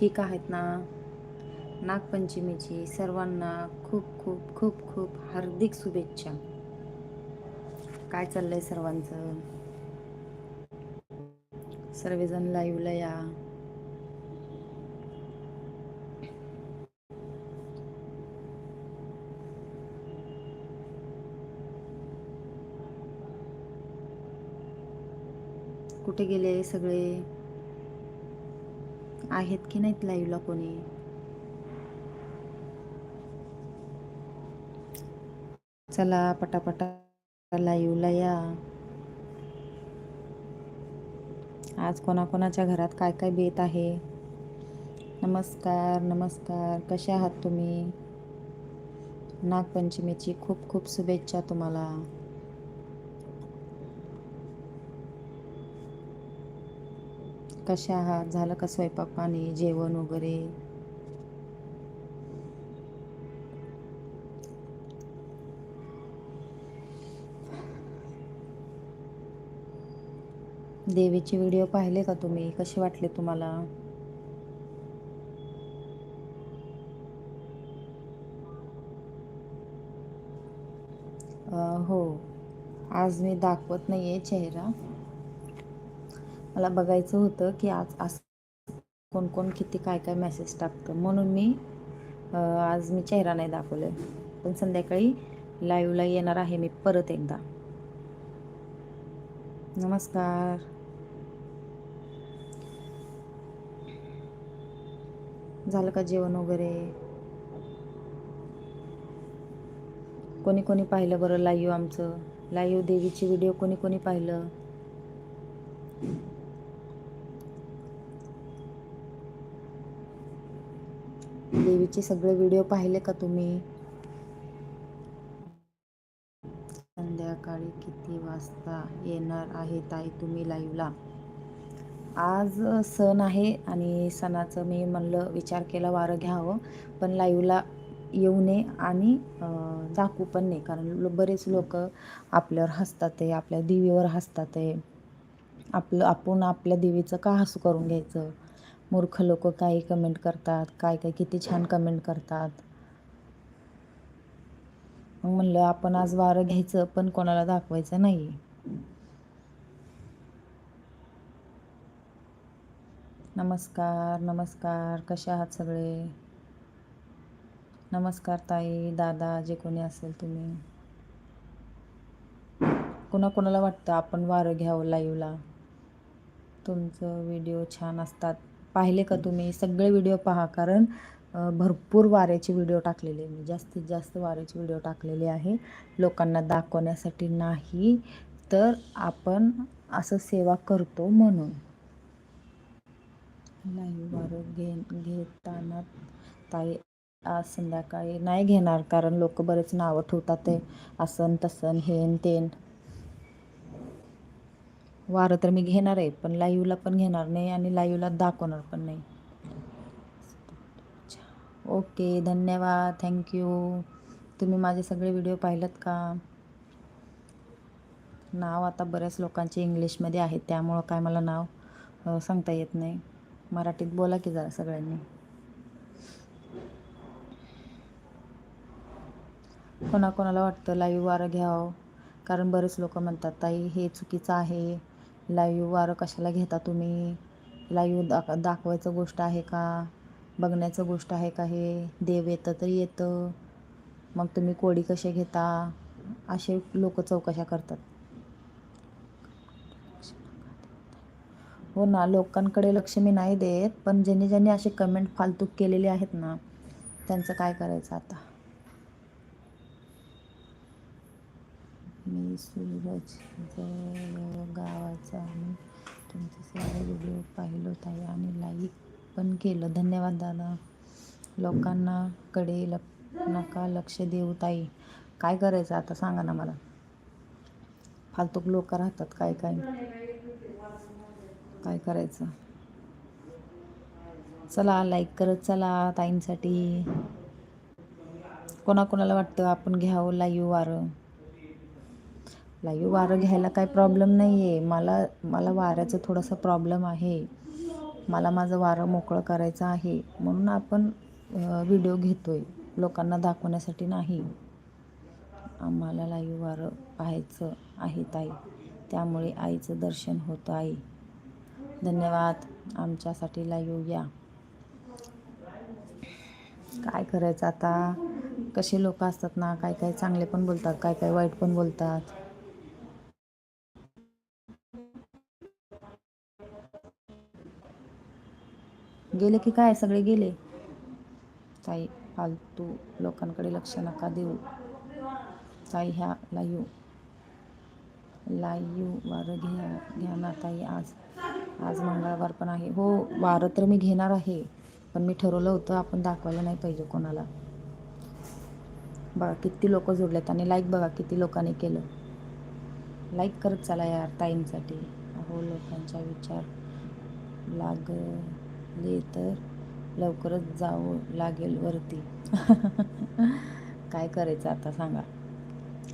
ठीक आहेत ना? नागपंचमीची सर्वांना खूप खूप खूप खूप हार्दिक शुभेच्छा. काय चाललंय सर्वांचं? सर्वजण लाईव्हला या. कुठे गेले सगळे? आहेत की नाहीत लाईव्हला कोणी? चला पटापटा लाईव्हला या. आज कोणाकोणाच्या घरात काय काय बेत आहे? नमस्कार नमस्कार. कसे आहात तुम्ही? नागपंचमीची खूप खूप शुभेच्छा तुम्हाला. कशा आहात? झालं का स्वयंपाक पाणी जेवण वगैरे? देवीचे व्हिडिओ पाहिले का तुम्ही? कसे वाटले तुम्हाला? हो. आज मी दाखवत नाही आहे चेहरा. मला बघायचं होतं की आज असं कोण कोण किती काय काय मेसेज टाकतं. म्हणून मी आज मी चेहरा नाही दाखवले. पण संध्याकाळी लाईव्हला येणार आहे मी परत एकदा. नमस्कार. झालं का जेवण वगैरे? कोणी कोणी पाहिलं बरं लाईव्ह आमचं? लाईव्ह देवीची व्हिडिओ कोणी कोणी पाहिलं? देवीचे सगळे व्हिडिओ पाहिले का तुम्ही? संध्याकाळी किती वाजता येणार आहे ताई तुम्ही लाईव्हला आज सण आहे आणि सणाचं मी म्हणलं विचार केला वारं घ्यावं पण लाईव्हला येऊ नये आणि दाखवू पण नाही कारण बरेच लोक आपल्यावर हसतात आहे आपल्या देवीवर हसतात आहे. आपलं आपण आपल्या देवीचं का हसू करून घ्यायचं? मूर्ख लोक काही कमेंट करतात? काय काय किती छान कमेंट करतात? मग म्हणलं आपण आज वारं घ्यायचं पण कोणाला दाखवायचं नाही. नमस्कार नमस्कार. कसे आहात सगळे? नमस्कार ताई दादा जे कोणी असेल तुम्ही. कोणाकोणाला वाटतं आपण वारं घ्यावं लाईव्हला तुमचं व्हिडिओ छान असतात. पाहिले का तुम्ही? सगळे व्हिडिओ पहा कारण भरपूर वाऱ्याचे व्हिडिओ टाकलेले मी. जास्तीत जास्त वाऱ्याचे व्हिडिओ टाकलेले आहे. लोकांना दाखवण्यासाठी नाही तर आपण असं सेवा करतो म्हणून. लाईव्ह वारं घे घेताना ताई आज संध्याकाळी नाही घेणार कारण लोक बरेच नावं ठेवतात ते. असन तसन हेन तेन. वारं तर मी घेणार आहे पण लाईव्हला पण घेणार नाही आणि लाईव्हला दाखवणार पण नाही. ओके धन्यवाद. थँक्यू तुम्ही माझे सगळे व्हिडिओ पाहिलात का? नाव आता बऱ्याच लोकांचे इंग्लिशमध्ये आहेत त्यामुळं काय मला नाव सांगता येत नाही. मराठीत बोला की जरा सगळ्यांनी. कोणाकोणाला वाटतं लाईव्ह वारं घ्यावं? कारण बरेच लोक म्हणतात ताई हे चुकीचं आहे. लाईव्ह वारं कशाला घेता तुम्ही? लाईव्ह दाख दाखवायचं गोष्ट आहे का? बघण्याचं गोष्ट आहे का हे? देव येतं तर येतं. मग तुम्ही कोडी कसे घेता? असे लोक चौकशा करतात. हो ना लोकांकडे लक्ष मी नाही देत पण ज्यांनी ज्यांनी असे कमेंट फालतूक केलेले आहेत ना त्यांचं काय करायचं आता मी सूरज गावाचा आम्ही तुमचे सगळे व्हिडिओ पाहिलो आहे आणि लाईक पण केलं. धन्यवाद दादा. लोकांना कडे ल नका लक्ष देऊ ताई. काय करायचं आता सांगा ना मला. फालतूक लोक राहतात काय काय? काय करायचं? चला लाईक करत चला ताईंसाठी. कोणाकोणाला वाटतं आपण घ्यावं लाईव्ह वारं? लाईव्ह वारं घ्यायला काय प्रॉब्लेम नाही आहे मला मला वाऱ्याचा थोडासा प्रॉब्लेम आहे. मला माझं वारं मोकळं करायचं आहे. म्हणून आपण व्हिडिओ घेतो आहे लोकांना दाखवण्यासाठी नाही. आम्हाला लाईव्ह वारं पाहायचं आहे ताई. त्यामुळे आईचं दर्शन होतं आहे. धन्यवाद. आमच्यासाठी लाईव्ह या. काय करायचं आता? कसे लोक असतात ना? काय काय चांगले पण बोलतात काय काय वाईट पण बोलतात. गेले की काय? सगळे गेले. ताई फालतू लोकांकडे लक्ष नका देऊ. ताई ह्या लाईव्ह लाईव्ह वारं घ्या घ्या ना ताई आज. आज मंगळवार पण आहे. हो वारं तर मी घेणार आहे पण मी ठरवलं होतं आपण दाखवायला नाही पाहिजे कोणाला. बघा किती लोक जोडलेत आणि लाईक बघा किती लोकांनी केलं. लाईक करत चला यार ताईंसाठी. हो लोकांचा विचार लागले तर लवकरच जावं लागेल वरती. काय करायचं आता सांगा.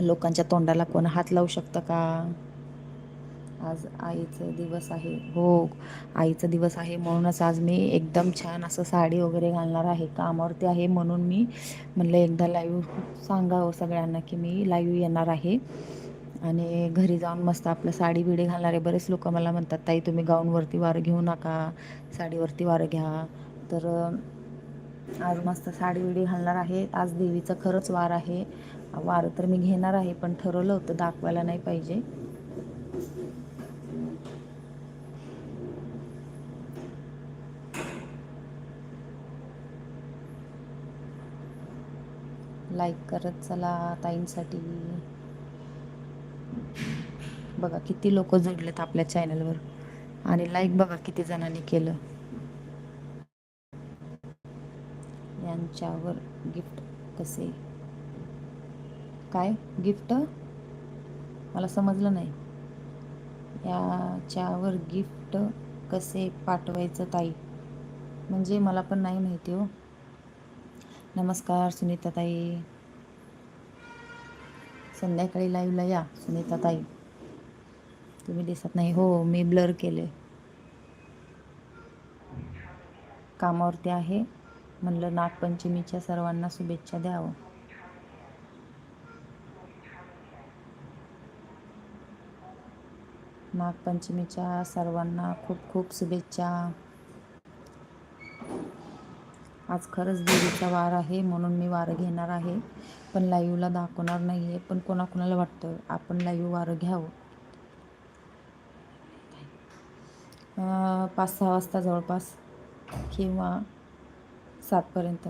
लोकांच्या तोंडाला कोण हात लावू शकतं का? आज आईचं दिवस आहे. हो आईचा दिवस आहे म्हणूनच आज मी एकदम छान असं साडी वगैरे घालणार आहे. कामावरती आहे म्हणून मी म्हणलं एकदा लाईव्ह सांगावं सगळ्यांना की मी लाईव्ह येणार आहे. आणि घरी जाऊन मस्त आपलं साडी बिडी घालणारे बरेच लोक मला म्हणतात ताई तुम्ही गाऊनवरती वारं घेऊ नका साडीवरती वारं घ्या. तर आज मस्त साडी बिडी घालणार आहे. आज देवीचं खरंच वार आहे. वारं तर मी घेणार आहे पण ठरवलं होतं दाखवायला नाही पाहिजे. लाईक करत चला ताईंसाठी. बघा किती लोक जोडलेत आपल्या चॅनलवर आणि लाईक बघा किती जणांनी केलं. यांच्यावर गिफ्ट कसे? काय? गिफ्ट मला समजलं नाही. याच्यावर गिफ्ट कसे पाठवायचं ताई? म्हणजे मला पण नाही माहिती हो. नमस्कार सुनीता ताई संध्याकाळी लाईव्हला या सुनीता ताई तुम्ही दिसत नाही. हो मी ब्लर केले. कामावरती आहे. म्हणलं नागपंचमीच्या सर्वांना शुभेच्छा द्यावं. नागपंचमीच्या सर्वांना खूप खूप शुभेच्छा. आज खरंच देवीचा वार आहे म्हणून मी वारं घेणार आहे. पण लाईव्हला दाखवणार नाही आहे पण कोणाकोणाला वाटतं आपण लाईव्ह वारं घ्यावं. पाच सहा वाजता जवळपास किंवा सातपर्यंत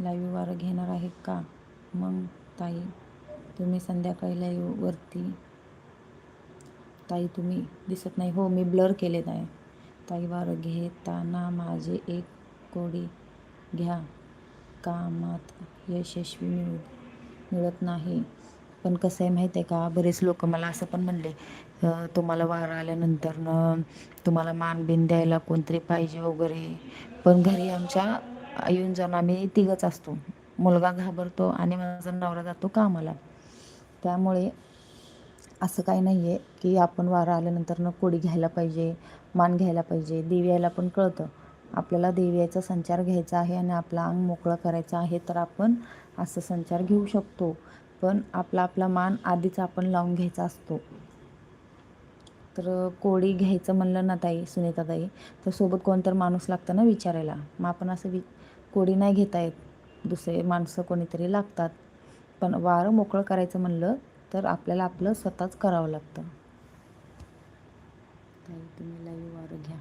लाईव्ह वारं घेणार आहे का? मग ताई तुम्ही संध्याकाळी लाईव्हवरती ताई तुम्ही दिसत नाही. हो मी ब्लर केले नाही ताईवार घेताना माझे एक कोडी घ्या. कामात यशस्वी मिळू मिळत नाही. पण कसं आहे माहीत आहे का? बरेच लोक मला असं पण म्हणले तुम्हाला वार आल्यानंतर तुम्हाला मान बिन द्यायला कोणतरी पाहिजे वगैरे. पण घरी आमच्या येऊन जाऊन आम्ही तिघच असतो. मुलगा घाबरतो आणि माझा नवरा जातो कामाला. त्यामुळे असं काही नाही आहे की आपण वारा आल्यानंतर न कोडी घ्यायला पाहिजे मान घ्यायला पाहिजे देवीला पण कळतं. आपल्याला देवीचा संचार घ्यायचा आहे आणि आपला अंग मोकळं करायचं आहे तर आपण असं संचार घेऊ शकतो. पण आपला आपला मान आधीच आपण लावून घ्यायचा असतो. तर कोडी घ्यायचं म्हणलं ना ताई सुनीता ताई तर सोबत कोणतर माणूस लागतं ना विचारायला. मग आपण असं वि कोडी नाही घेता येत. दुसरे माणसं कोणीतरी लागतात. पण वारं मोकळं करायचं म्हणलं तर आपल्याला आपलं स्वतःच करावं लागतं. ताई तुम्ही लाईव्ह वारं घ्या.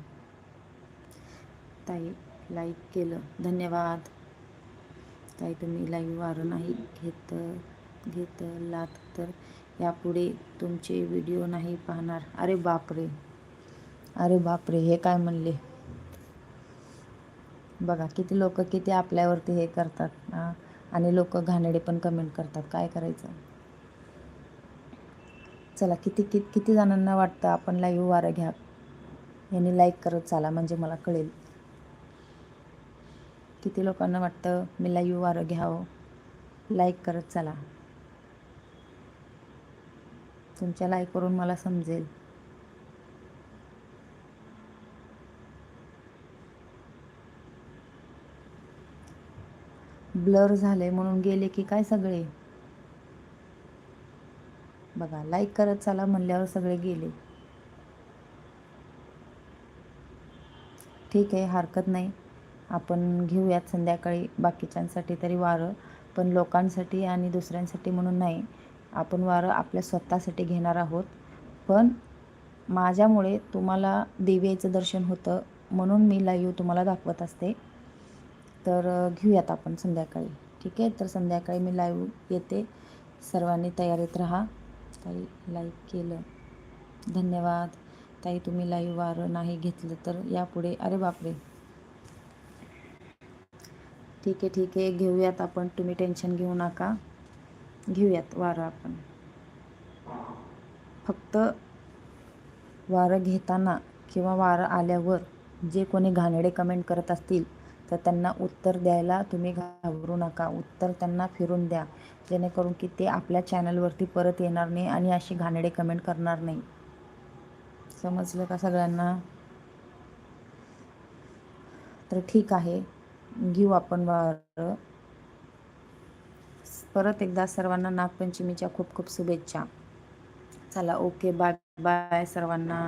ताई लाईक केलं. धन्यवाद. ताई तुम्ही लाईव्ह वारं नाही घेत. घेतलात तर यापुढे तुमचे व्हिडिओ नाही पाहणार. अरे बापरे. अरे बापरे हे काय म्हणले? बघा किती लोक किती आपल्यावरती हे करतात आणि लोक घाणेडे पण कमेंट करतात. काय करायचं? चला किती किती किती जणांना वाटतं आपण लाईव्ह वारं घ्या? यांनी लाईक करत चाला म्हणजे मला कळेल. किती लोकांना वाटतं मी लाईव्ह वारं घ्यावं? लाईक करत चला. तुमच्या लाईक करून मला समजेल. ब्लर झाले म्हणून गेले की काय सगळे? बघा लाईक करत चला म्हणल्यावर सगळे गेले. ठीक आहे हरकत नाही. आपण घेऊयात संध्याकाळी. बाकीच्यांसाठी तरी वारं. पण लोकांसाठी आणि दुसऱ्यांसाठी म्हणून नाही. आपण वारं आपल्या स्वतःसाठी घेणार आहोत. पण माझ्यामुळे तुम्हाला देवीचं दर्शन होतं म्हणून मी लाईव्ह तुम्हाला दाखवत असते. तर घेऊयात आपण संध्याकाळी. ठीक आहे? तर संध्याकाळी मी लाईव्ह येते. सर्वांनी तयारीत राहा. ताई लाईक केलं. धन्यवाद. ताई तुम्ही लाईव्ह वारं नाही घेतलं तर यापुढे अरे बापरे! ठीक आहे ठीक आहे. घेऊयात आपण. तुम्ही टेन्शन घेऊ नका. घेऊयात वारं आपण. फक्त वारं घेताना किंवा वारं आल्यावर जे कोणी घाणेडे कमेंट करत असतील तर त्यांना उत्तर द्यायला तुम्ही घाबरू नका. उत्तर त्यांना फिरून द्या. जेणेकरून की ते आपल्या चॅनलवरती परत येणार नाही आणि अशी घाणेडे कमेंट करणार नाही. समजलं का सगळ्यांना? तर ठीक आहे. घेऊ आपण वारं. परत एकदा सर्वांना नागपंचमीच्या खूप खूप शुभेच्छा. चला ओके बाय बाय सर्वांना.